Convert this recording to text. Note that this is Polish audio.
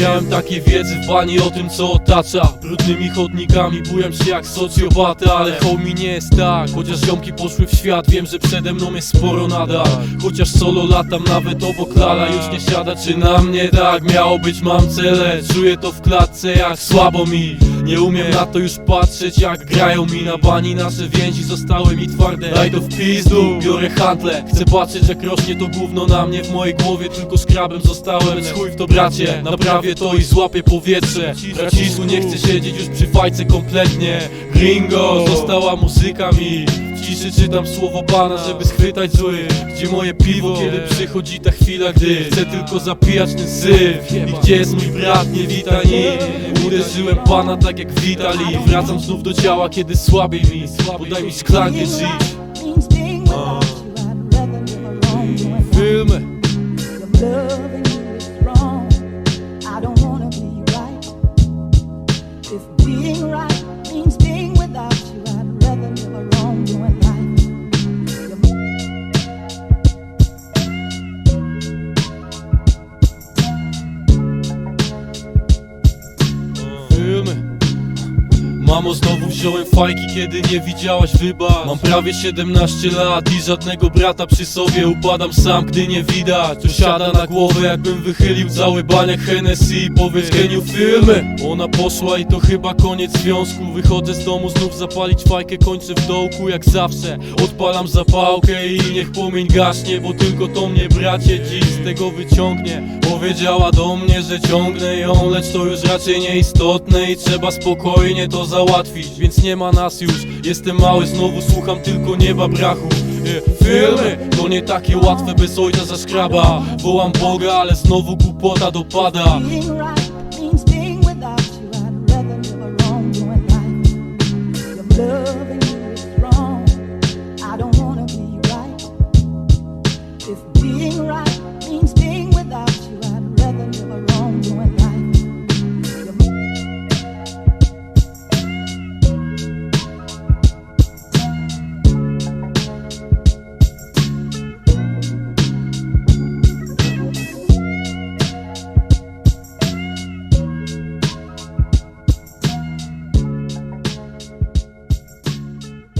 miałem takiej wiedzy w bani o tym co otacza. Brudnymi chodnikami bujam się jak socjopata Ale homie nie jest tak. Chociaż ziomki poszły w świat Wiem, że przede mną jest sporo nadal. Chociaż solo latam nawet obok lala Już nie siada czy na mnie tak. Miało być mam cele Czuję to w klatce jak słabo mi Nie umiem na to już patrzeć jak grają mi na bani Nasze więzi. Zostały mi twarde. Daj to w pizdu Biorę handle. Chcę patrzeć jak rośnie to gówno na mnie W mojej głowie. Tylko skrabem zostałem. Więc chuj w to bracie. Naprawię to i złapię powietrze. Bracisku nie chcę siedzieć już przy fajce kompletnie. Gringo Została muzyka mi ciszy czytam słowo Pana, żeby schwytać zły. Gdzie moje piwo, kiedy przychodzi ta chwila, gdy Chcę tylko zapijać ten syf. I gdzie jest mój brat, nie wita nikt Uderzyłem Pana tak jak Vitali Wracam znów do ciała, kiedy słabiej mi. Podaj mi szklankę right. Means being Mamo, znowu wziąłem fajki, kiedy nie widziałaś wybacz. Mam prawie 17 lat i żadnego brata przy sobie Upadam sam, gdy nie widać. To siada na głowę, jakbym wychylił cały baniak Hennessy. Powiedz geniu filmy Ona poszła i to chyba koniec związku. Wychodzę z domu, znów zapalić fajkę Kończę w dołku jak zawsze. Odpalam zapałkę i niech płomień gaśnie Bo tylko to mnie bracie dziś z tego wyciągnie. Powiedziała do mnie, że ciągnę ją Lecz to już raczej nieistotne I trzeba spokojnie to załatwić Więc nie ma nas już. Jestem mały, znowu słucham tylko nieba brachu. E, Filmy to nie takie łatwe, bez ojca zaszkraba Wołam Boga, ale znowu głupota dopada. If being right